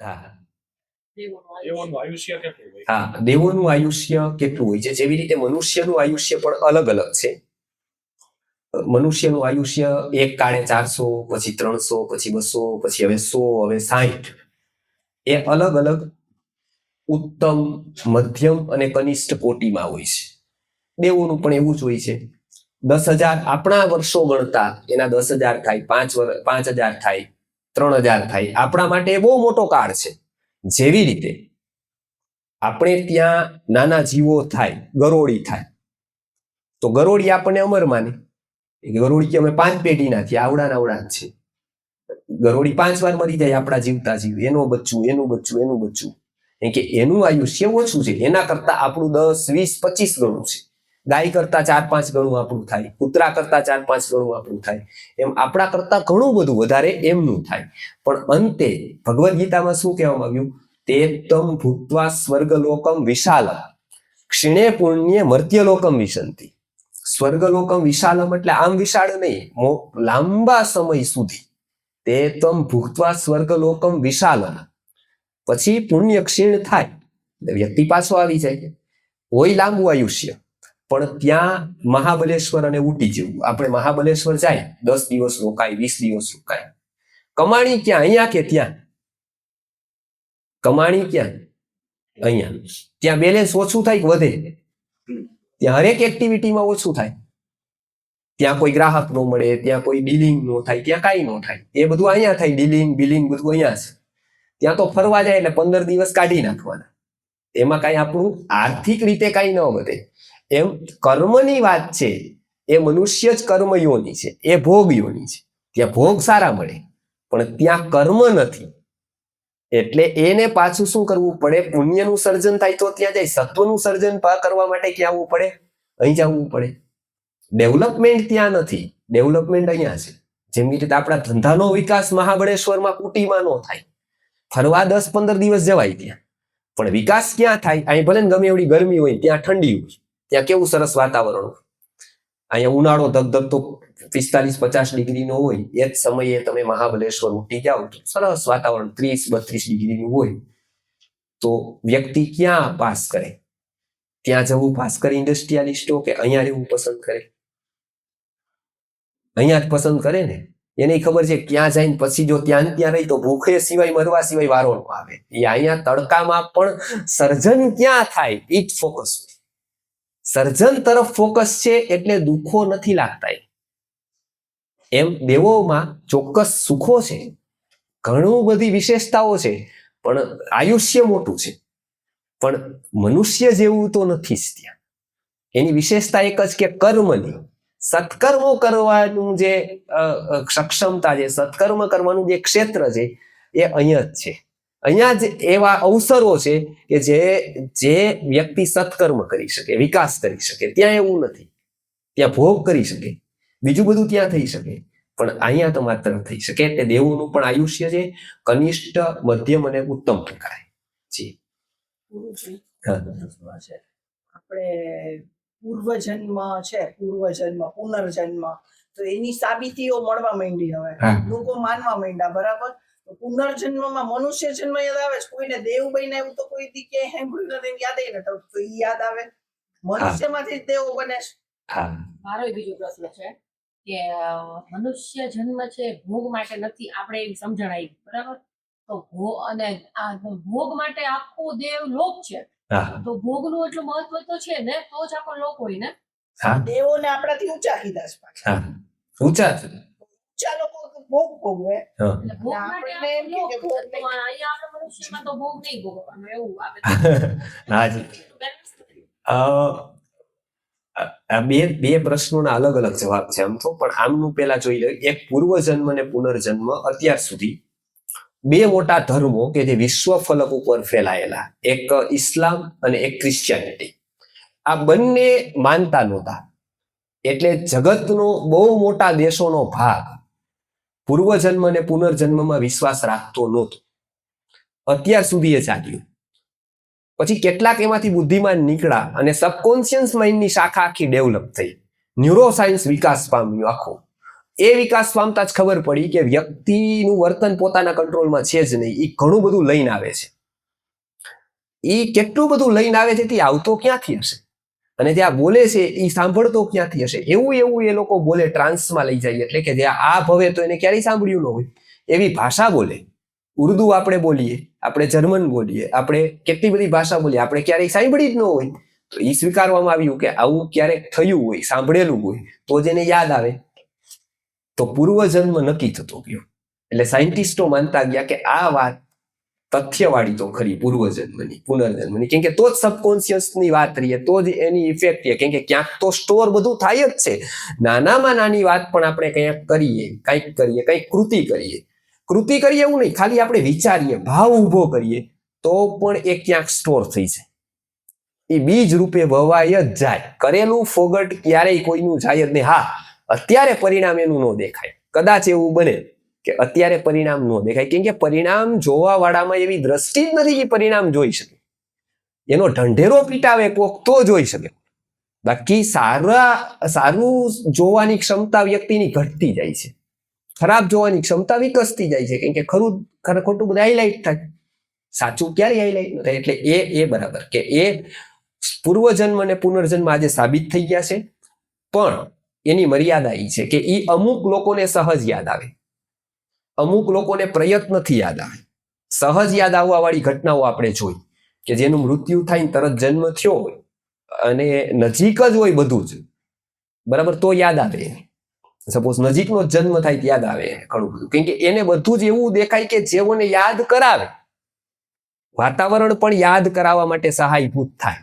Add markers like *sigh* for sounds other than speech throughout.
હા દેવોનું આયુષ્ય. કેટલું હોય? હા દેવોનું આયુષ્ય કેટલું હોય છે? જેવી રીતે મનુષ્યનું આયુષ્ય પણ અલગ અલગ છે. મનુષ્યનું આયુષ્ય એક કાળે ચારસો પછી ત્રણસો પછી બસો પછી હવે સો હવે સાહીઠ. એ અલગ અલગ ઉત્તમ મધ્યમ અને કનિષ્ઠ કોટીમાં હોય છે. દેવોનું પણ એવું જ હોય છે. દસ હજાર આપણા વર્ષો ગણતા એના દસ હજાર થાય પાંચ વર્ષ પાંચ હજાર થાય. ત્રણ હજાર થાય. આપણા માટે બહુ મોટો કાળ છે. જેવી રીતે આપણે ત્યાં નાના જીવો થાય, ગરોળી થાય. તો ગરોળી આપણને અમર માને. ગરોળી કે અમે પાંચ પેઢીના છીએ આવડા નાવડા છે ગરોળી પાંચ વાર મરી જાય આપણા જીવતા જીવ. એનું બચ્ચું એનું બચ્ચું એનું બચ્ચું. કે એનું આયુષ્ય ઓછું છે. એના કરતા આપણું દસ, વીસ, પચીસ ગણું છે. ગાય કરતા ચાર પાંચ ગણું આપણું થાય, કૂતરા કરતા ચાર પાંચ ગણું આપણું થાય, એમ આપણા કરતા ઘણું બધું વધારે એમનું થાય. પણ અંતે ભગવદ્ ગીતામાં શું કહેવામાં આવ્યું તે તમ ભૂતવા સ્વર્ગલોકમ વિશાલમ. ક્ષીણે પુણ્ય મર્ત્યલોકમ વિશંતિ. સ્વર્ગલોકમ વિશાલમ એટલે આમ વિશાળ નહીં લાંબા સમય સુધી. તે તમ ભૂતવા સ્વર્ગલોકમ વિશાલમ. પછી પુણ્ય ક્ષીણ થાય વ્યક્તિ પાછો આવી જાય. હોય લાંબુ આયુષ્ય. પણ ત્યાં મહાબલેશ્વર અને ઉટી જેવું. આપણે મહાબલેશ્વર જાય, દસ દિવસ રોકાય, વીસ દિવસ રોકાય. કમાણી ક્યાં? અહીંયા કે ત્યાં? કમાણી ક્યાં? અહીંયા. ત્યાં બેલેન્સ ઓછું થાય કે વધે? ત્યાં હરેક એક્ટિવિટીમાં ઓછું થાય. ત્યાં કોઈ ગ્રાહક નો મળે, ત્યાં કોઈ ડીલિંગ નો થાય, ત્યાં કાંઈ નો થાય. એ બધું અહીંયા થાય ડીલિંગ બિલિંગ બધું અહીંયા છે. ત્યાં તો ફરવા જાય એટલે પંદર દિવસ કાઢી નાખવાના. એમાં કાંઈ આપણું આર્થિક રીતે કાંઈ ન વધે. એમ કર્મની વાત છે, એ મનુષ્ય જ કર્મયોની છે, એ ભોગ યોની છે. ત્યાં ભોગ સારા મળે, પણ ત્યાં કર્મ નથી. એટલે એને પાછું શું કરવું પડે? પુણ્યનું સર્જન થાય તો ત્યાં જાય, સત્વનું સર્જન કરવા માટે ક્યાં આવવું પડે? અહીં જવું પડે. ડેવલપમેન્ટ ત્યાં નથી, ડેવલપમેન્ટ અહીંયા છે. જેમ કે રીતે આપણા ધંધાનો વિકાસ મહાબળેશ્વરમાં કુટીમાં નો થાય. ફરવા દસ પંદર દિવસ જવાય ત્યાં. પણ વિકાસ ક્યાં થાય? અહીં ભલે ગમે એવડી ગરમી હોય, ત્યાં ઠંડી હોય. ત્યાં કેવું સરસ વાતાવરણ અહીંયા ઉનાળો ધગધગતો પિસ્તાલીસ પચાસ ડિગ્રીનો હોય, એ જ સમયે તમે મહાબલેશ્વર ઉઠી જાઓ તો સરસ વાતાવરણ, ત્રીસ બત્રીસ ડિગ્રીનું હોય. તો વ્યક્તિ ક્યાં પાસ કરે? ત્યાં જવું પાસ ઇન્ડસ્ટ્રીયાલિસ્ટો કે અહીંયા રહેવું પસંદ કરે? અહીંયા જ પસંદ કરે ને? એને ખબર છે ક્યાં જઈને પછી જો ત્યાં ત્યાં રહી તો ભૂખે સિવાય મરવા સિવાય વારો આવે. એ અહીંયા તડકામાં પણ સર્જન ક્યાં થાય? જ ફોકસ સર્જન તરફ ફોકસ છે એટલે દુઃખો નથી લાગતા એમ દેવોમાં ચોક્કસ સુખો છે, ઘણું બધી વિશેષતાઓ છે, પણ આયુષ્ય મોટું છે. પણ મનુષ્ય જેવું તો નથી જ ત્યાં. એની વિશેષતા એક જ કે કર્મની સત્કર્મો કરવાનું જે સક્ષમતા છે સત્કર્મ કરવાનું જે ક્ષેત્ર છે, એ અહીંયા જ છે. અહીંયા જ એવા અવસરો છે કે જે જે વ્યક્તિ સત્કર્મ કરી શકે વિકાસ કરી શકે ત્યાં એવું નથી. ત્યાં ભોગ કરી શકે બીજું બધું ત્યાં થઈ શકે પણ અહીંયા તો માત્ર થઈ શકે એટલે દેવોનું પણ આયુષ્ય છે કનિષ્ઠ મધ્યમ અને ઉત્તમ પ્રકારે. જી. આપણે પૂર્વજન્મ છે પૂર્વજન્મ પુનર્જન્મ તો એની સાબિતીઓ મળવા માંડી હવે. લોકો માનવા માંડ્યા બરાબર? પુનર્જન્મમાં મનુષ્ય જન્મ યાદ આવે છે. કોઈને દેવ બન્યા એવું તો કોઈ દી કે નથી યાદ નથી તો તો ઈ યાદ આવે. મનુષ્યમાંથી દેવ બને છે. હા. મારો બીજો પ્રશ્ન છે કે મનુષ્ય જન્મ છે ભોગ માટે નથી આપણે એવી સમજણ આવી બરાબર? તો ભોગ અને આ ભોગ માટે આખો દેવ લોક છે. તો તો ભોગનું એટલું મહત્વ તો છે ને તો જ આખો લોક હોય ને? દેવોને આપણાથી ઊંચા કીધા છે પાછા. ઊંચા છે ઊંચા લોકો ભોગ ભોગવે. *laughs* બે બે પ્રશ્નોના અલગ અલગ જવાબ છે આમ તો પણ આમનું પેલા જોઈ લે. એક પૂર્વજન્મ અને પુનર્જન્મ અત્યાર સુધી બે મોટા ધર્મો કે જે વિશ્વ ફલક ઉપર ફેલાયેલા એક ઇસ્લામ અને એક ક્રિશ્ચિયાનિટી. આ બંને માનતા નહોતા. એટલે જગતનો બહુ મોટા દેશોનો ભાગ પૂર્વજન્મ અને પુનર્જન્મમાં વિશ્વાસ રાખતો નહોતો. અત્યાર સુધી એ ચાલ્યું પછી કેટલાક એમાંથી બુદ્ધિમાન નીકળ્યા અને સબકોન્શિયસ માઇન્ડની શાખા આખી ડેવલપ થઈ. ન્યુરોસાયન્સ વિકાસ પામ્યું આખો. એ વિકાસ પામતા જ ખબર પડી કે વ્યક્તિનું વર્તન પોતાના કંટ્રોલમાં છે જ નહીં. એ ઘણું બધું લઈને આવે છે. એ કેટલું બધું લઈને આવે છે તે આવતો ક્યાંથી હશે? અને જ્યાં બોલે છે, એ સાંભળતો ક્યાંથી હશે? એવું એવું એ લોકો બોલે, ટ્રાન્સમાં લઈ જાય, એટલે કે જ્યાં આ ભવે તો એને ક્યારેય સાંભળ્યું ન હોય. એવી ભાષા બોલે. ઉર્દુ આપણે બોલીએ, આપણે જર્મન બોલીએ, આપણે કેટલી બધી ભાષા બોલીએ, આપણે ક્યારેય સાંભળી જ ન હોય. તો એ સ્વીકારવામાં આવ્યું કે આવું ક્યારેક થયું હોય, સાંભળેલું હોય, તો જેને યાદ આવે. તો પૂર્વજન્મ નક્કી થતો ગયો. એટલે સાયન્ટિસ્ટો માનતા ગયા કે આ વાત તથ્યવાળી તો ખરી પૂર્વજન્મની પુનર્જન્મની કેમ કે તો જ સબકોન્શિયસની વાત રહીએ તો જ એની ઇફેક્ટ રહીએ કેમ કે ક્યાંક તો સ્ટોર બધું થાય જ છે. નાનામાં નાની વાત પણ આપણે કંઈક કરીએ કંઈક કરીએ, કંઈક કૃતિ કરીએ. કૃતિ કરીએ એવું નહીં, ખાલી આપણે વિચારીએ, ભાવ ઊભો કરીએ, તો પણ એ ક્યાંક સ્ટોર થઈ જાય. એ બીજ રૂપે વવાય જ જાય. કરેલું ફોગટ ક્યારેય કોઈનું જાય જ નહીં. હા, અત્યારે પરિણામ એનું ન દેખાય. કદાચ એવું બને. કે અત્યારે પરિણામ ન દેખાય. કેમ કે પરિણામ જોવા વાળામાં એવી દ્રષ્ટિ જ નથી કે પરિણામ જોઈ શકે. એનો ઢંઢેરો પીટાવે કોક તો જોઈ શકે. બાકી સારા, સારું જોવાની ક્ષમતા વ્યક્તિની ઘટતી જાય છે. ખરાબ જોવાની ક્ષમતા વિકસતી જાય છે. કેમ કે ખરું, ખરે, ખોટું બધું હાઇલાઇટ થાય. સાચું ક્યારે હાઇલાઇટ ન થાય? એટલે એ એ બરાબર. કે એ પૂર્વજન્મ અને પુનર્જન્મ આજે સાબિત થઈ ગયા છે. પણ એની મર્યાદા એ છે કે એ અમુક લોકોને સહજ યાદ આવે. અમુક લોકોને પ્રયત્નથી યાદ આવે. સહજ યાદ આવવા વાળી ઘટનાઓ આપણે જોઈ કે જેનું મૃત્યુ થાય તરત જન્મ થયો હોય અને નજીક જ હોય બધું જ. બરાબર? તો યાદ આવે. સપોઝ નજીકનો જન્મ થાય યાદ આવે ઘણું બધું. કેમ કે એને બધું જ એવું દેખાય કે જેઓને યાદ કરાવે. વાતાવરણ પણ યાદ કરાવવા માટે સહાયભૂત થાય.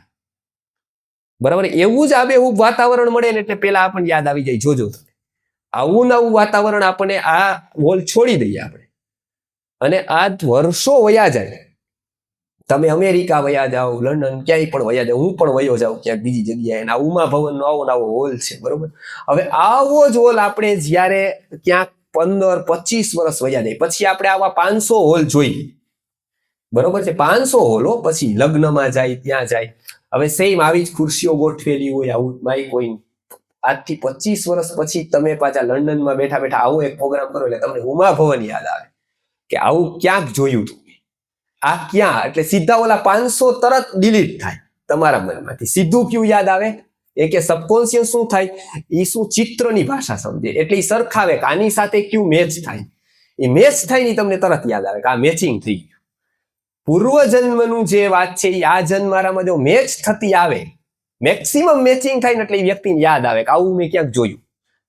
બરાબર? એવું જ આબેહૂબ વાતાવરણ મળે ને એટલે પેલા આપણને યાદ આવી જાય. જોજો તમે. આવું નવું વાતાવરણ આપણને આ વોલ છોડી દઈએ આપણે. અને આ વર્ષો વયા જાય. તમે અમેરિકા વયા જાઓ, લંડન ક્યાંય પણ વયા જાઓ, હું પણ વયો જાઉં ક્યાંક બીજી જગ્યાએ. આ ઉમા ભવનનો આવો નવો હોલ છે, બરોબર? હવે આવો જ હોલ આપણે જ્યારે ક્યાંક પંદર, પચીસ વર્ષ વયા જાય. પછી આપણે આવા પાંચસો હોલ જોઈએ. બરોબર છે? પાંચસો હોલો પછી લગ્નમાં જાય, ત્યાં જાય. હવે સેમ આવી જ ખુરશીઓ ગોઠવેલી હોય, આવું માઇક હોય આજથી પચીસ વર્ષ પછી તમે પાછા લંડનમાં બેઠા બેઠા આવો એક પ્રોગ્રામ કરો એટલે તમને ઉમા ભવન યાદ આવે કે આવું ક્યાંક જોયું તું આ ક્યાં? એટલે સીધા ઓલા પાંચસો તરત ડિલીટ થાય તમારા મનમાંથી. સીધું ક્યુ યાદ આવે? એ કે સબકોન્શિયસ શું થાય? એ શું ચિત્રની ભાષા સમજે? એટલે એ સરખાવે કે આની સાથે ક્યુ મેચ થાય? એ મેચ થાય ને તમને તરત યાદ આવે કે આ મેચિંગ થઈ ગયું. પૂર્વજન્મનું જે વાત છે એ આ જન્મારામાં જો મેચ થતી આવે મેક્સિમમ મેચિંગ થાય ને એટલે એ વ્યક્તિને યાદ આવે કે આવું મેં ક્યાંક જોયું,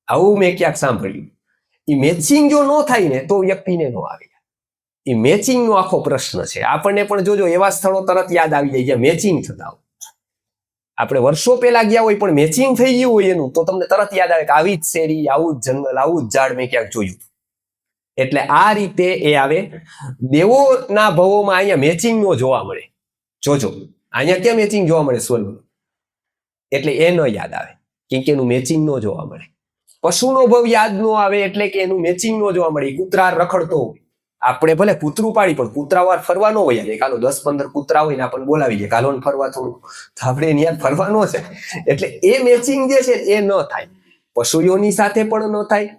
આવું મેં ક્યાંક સાંભળ્યું. એ મેચિંગ જો ન થાય ને તો વ્યક્તિને ન આવે. એ મેચિંગનો આખો પ્રશ્ન છે. આપણને પણ જોજો, એવા સ્થળો તરત યાદ આવી જાય જ્યાં મેચિંગ થતા હોય. આપણે વર્ષો પહેલા ગયા હોય પણ મેચિંગ થઈ ગયું હોય એનું, તો તમને તરત યાદ આવે કે આવી જ શેરી, આવું જ જંગલ, આવું જ ઝાડ મેં ક્યાંક જોયું. એટલે આ રીતે એ આવે. દેવોના ભવોમાં અહીંયા મેચિંગ નો જોવા મળે. જોજો. અહીંયા ક્યાં મેચિંગ જોવા મળે સ્વર્ગનું એટલે એ ન યાદ આવે, કેમ કે એનું મેચિંગ નો જોવા મળે. પશુનો ભવ યાદ ન આવે એટલે કે એનું મેચિંગ નો જોવા મળે. કૂતરા રખડતો આપણે ભલે કૂતરું પાડી, પણ કૂતરા વાર ફરવા હોય જાય કાલો દસ પંદર કૂતરા હોય ને આપણને બોલાવી જાય કાલો ફરવા થોડું તો આપણે એની યાદ ફરવાનો છે. એટલે એ મેચિંગ જે છે એ ન થાય. પશુઓની સાથે પણ ન થાય.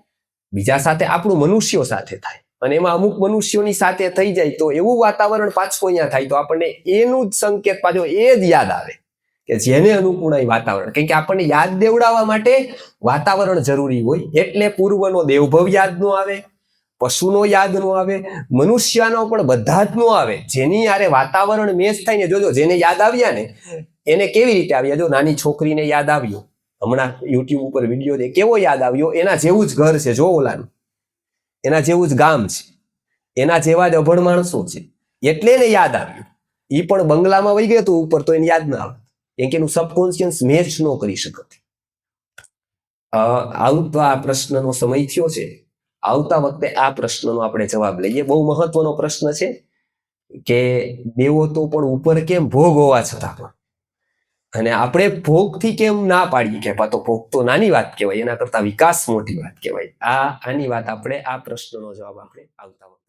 બીજા સાથે, આપણું મનુષ્યો સાથે થાય. અને એમાં અમુક મનુષ્યોની સાથે થઈ જાય તો એવું વાતાવરણ પાછું અહીંયા થાય તો આપણને એનું જ સંકેત પાછો એ જ યાદ આવે. કે જેને અનુકૂળ હોય વાતાવરણ કેમ કે આપણને યાદ દેવડાવવા માટે વાતાવરણ જરૂરી હોય. એટલે પૂર્વનો દેવભવ યાદ નો આવે, પશુનો યાદ નો આવે, મનુષ્યનો પણ બધા જ નો આવે. જેની યારે વાતાવરણ મેચ થાય ને, જોજો, જેને યાદ આવ્યા ને, એને કેવી રીતે આવ્યા? જો નાની છોકરીને યાદ આવ્યો, હમણાં યુટ્યુબ ઉપર વીડિયો દે, કેવો યાદ આવ્યો? એના જેવું જ ઘર છે, જો ઓલાનું. એના જેવું જ ગામ છે. એના જેવા જ અભણ માણસો છે. એટલે એને યાદ આવ્યું. એ પણ બંગલામાં વહી ગયો તો ઉપર તો એને યાદ ના આવે. કેમ કે એનું સબકોન્શિયસ મેચ ન કરી શકત. આવું તો આ પ્રશ્નનો સમય થયો છે. આવતા વખતે આ પ્રશ્નનો આપણે જવાબ લઈએ. બહુ મહત્વનો પ્રશ્ન છે કે દેવો તો પણ ઉપર કેમ ભોગ હોવા છતાં પણ. અને આપણે ભોગથી કેમ ના પાડીએ કે તો ભોગ તો નાની વાત કહેવાય, એના કરતા વિકાસ મોટી વાત કહેવાય. આ, આની વાત આપણે આ પ્રશ્નનો જવાબ આપણે આવતા વખતે